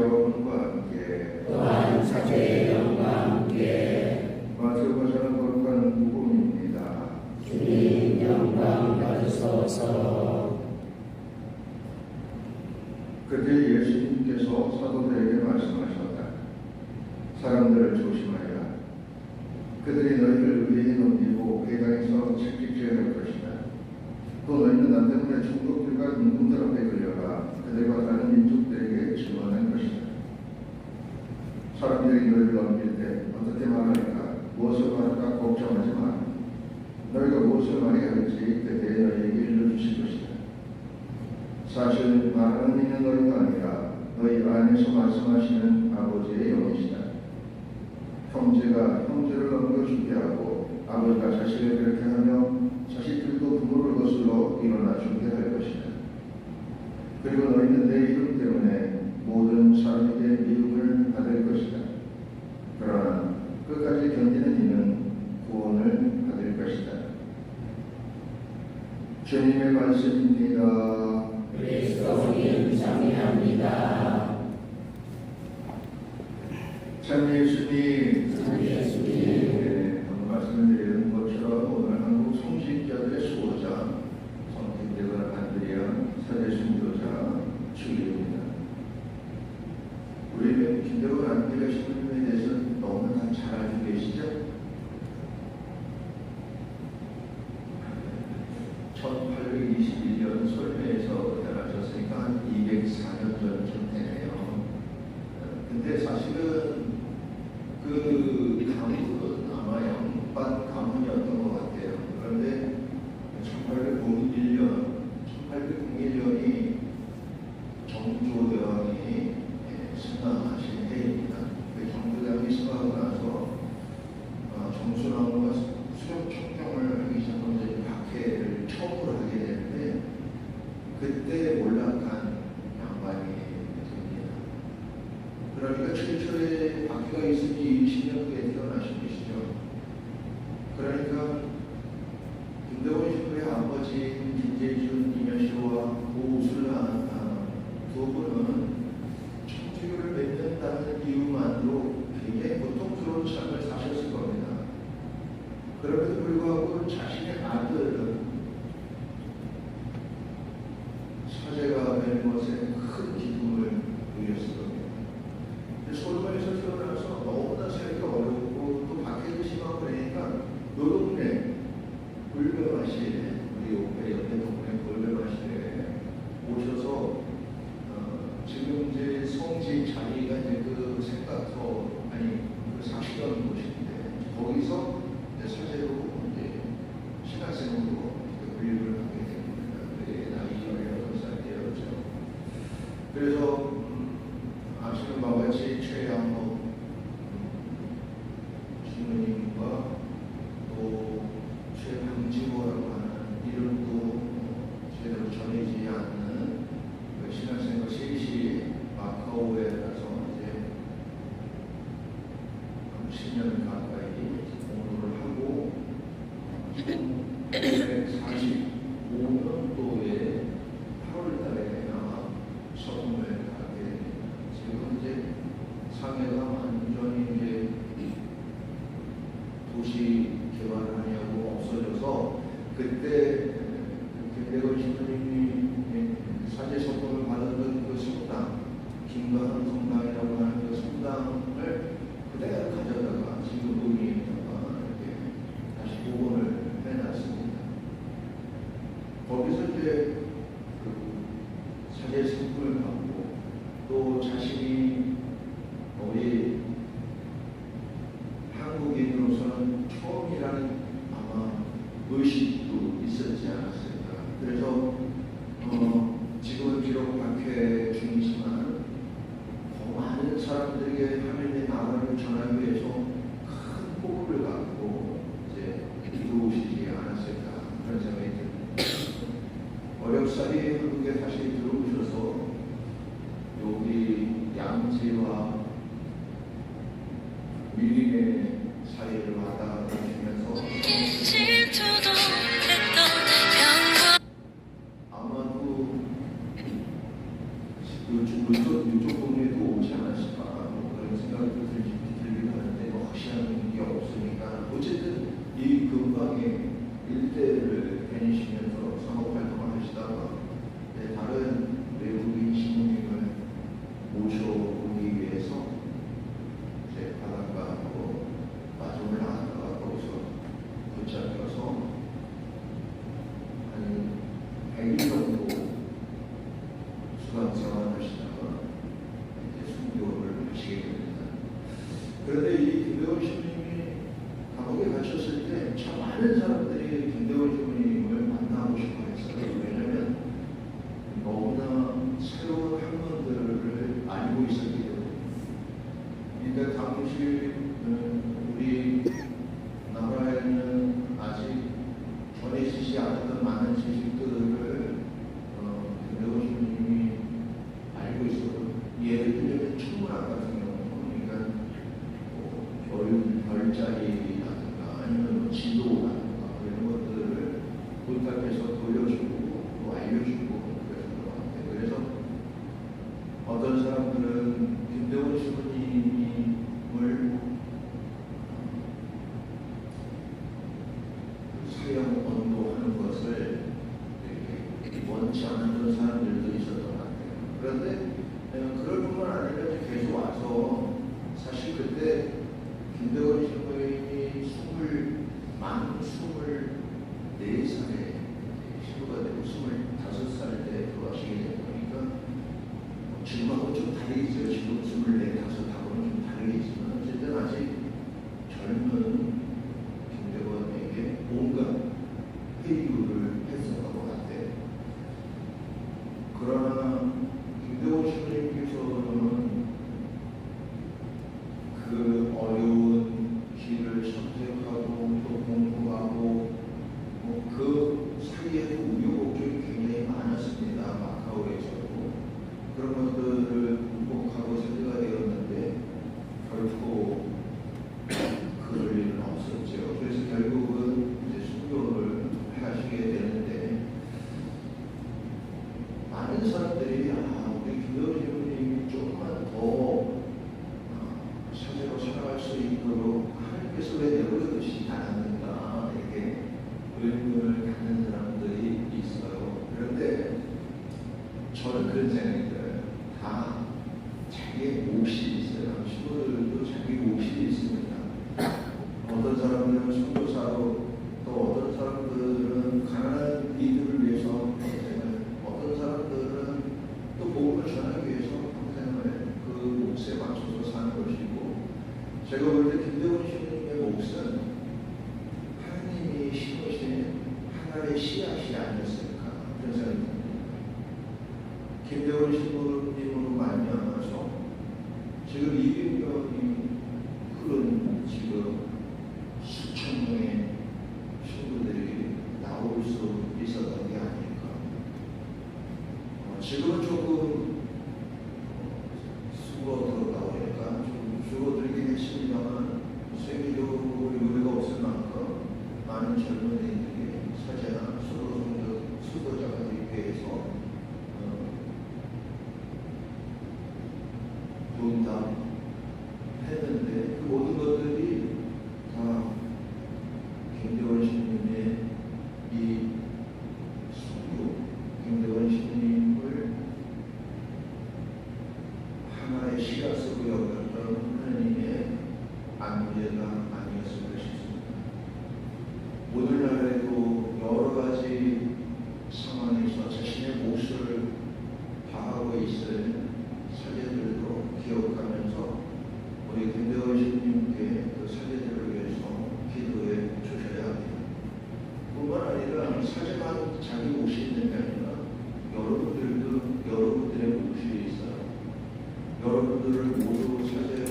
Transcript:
영과 함께 또한 사제의 영과 함께 마태복음에서는 거룩한 복음입니다. 주님 영광 받으소서 그때 예수님께서 사도들에게 말씀하셨다. 사람들을 조심하여라. 그들이 너희를 의에 넘기고 회당에서 책찍질할 것이다. 또 너희는 나 때문에 중독들과 임금들 앞에 걸려가 그들과 다른 민족들에게 증언할 것이다. 사람들이 너희를 넘길 때 어떻게 말할까? 무엇을 말할까? 걱정하지 마. 너희가 무엇을 말해야 할지 그때 너희에게 일러주실 것이다. 사실 말하는 이는 너희가 아니라 너희 안에서 말씀하시는 아버지의 영이시다. 형제가 형제를 넘겨주게 하고 아버지가 자식을 그렇게 하며 자식들도 부모를 거슬러 일어나 주게 할 것이다. 그리고 너희는 내 이름 때문에 모든 사람에게 미움을 받을 것이다. 그러나 끝까지 견디는 이는 구원을 받을 것이다. 주님의 말씀입니다. 그리스도님 참여합니다 참 예수님, 참 예수님 네, 방금 말씀드린 것처럼 오늘 한국 성신자들의 수호자, 성신대관 안드리안 사제순교 자 주일입니다. 우리 김대건 안드리아 신부님에 대해서 너무나 잘 알고 계시죠? 1821년 솔메에서 태어나셨으니까 한 204년 전쯤 되네요. 어, 근데 사실은 그 가문은 아마 양반 가문이었던 것 같아요. 그런데 1801년, 1801년이 정조대왕이 승하하신 해입니다. 그 정조대왕이 승하하고 나서 어, 정순왕과 수령 총경을 하기 시작하면서 이제 박해를 처음으로 하게 되는데 그때 몰락한 양반이 됩니다. 그러니까 최초에 박해가 있은 지 20년 후에 태어나신 분이시죠. 그러니까 김대원 신부의 아버지인 김재준, 이녀시와 오우슬란 두 분은 청주교를 맺는다는 이유만으로 굉장히 고통스러운 삶을 사셨을 겁니다. 그럼에도 불구하고 자신의 아들은 사제가 된 것에 큰 기쁨을 누렸을 겁니다. 소돔에서 태어나서 너무나 살기 어렵고 또 박해도 심하고 그러니까 노동네 불배마시에 우리 오페 옆에 동네 불배마시에 오셔서 어, 지금 이제 성지 자리가 이제 그 생각터 아니 그 사시던 곳인데 거기서 이제 사제로 이제 신학생으로 교육을 하게 됩니다. 그게 나이 18살 때였죠. 그래서 음, 아시는 바와 같이 최양호 신부님과 또 최강지호라고 하는 이름도 제대로 전해지지 않는 그 신학생과 셋이 마카오에 가서 이제 10년 가까이 공부를 하고 1945년도에 8월 달에 아마 서점을 가게 됩니다. 지금 이제 상해가 완전히 이제 도시 개발을 하냐고 없어져서 그때 김대건 신부님이 사제 성공을 받았던 그 성당 김가한 성당이라고 하는 그 성당을 그대로 가져다가 지금 의미에다가 이렇게 다시 복원을 해놨습니다. 거기서 이제 그 사제 성품을 받고 또 자신이 우리 한국인으로서는 처음이라는 아마 의식도 있었지 않았을까. 그래서 어, 지금은 비록 박해 중이지만 더 많은 사람들에게 하나님의 나라를 전하기 위해서 큰 포부를 갖고 이제 이루시지 않았을까 그런 생각이 듭니다. 어렵사리 한국에 다시 들어오셔서 여기 양지와 그런데 이 김대원 신님이 감옥에 갇혔을 때 참 많은 사람 많은 사람들이 아 우리 김도리 형님이 조금만 더 아, 사제로 살아갈 수 있도록 하나님께서 왜 내버려 두시지 않았는가 이렇게 의문을 갖는 사람들이 있어요. 그런데 저는 그런 생각이 들어요. 다 자기의 몫이 있어요. 친구들도 자기 몫이 있습니다. 지금은 조금 수고들었다고 할까? 좀 줄어들긴 했습니다만 세계적으로 유례가 없을 만큼 많은 젊은이들이 사제나 수도 수도자들에 대해서 분담 안 되나 아니었을 것입니다. 오늘날에도 여러 가지 상황에서 자신의 몫을 다하고 있을 사제들도 기억하면서 우리 김대원 신님께 그 사제들을 위해서 기도해 주셔야 합니다. 뿐만 아니라 사제만 자기 몫이 있는 게 아니라 여러분들도 여러분들의 몫이 있어요. 여러분들을 모두 사제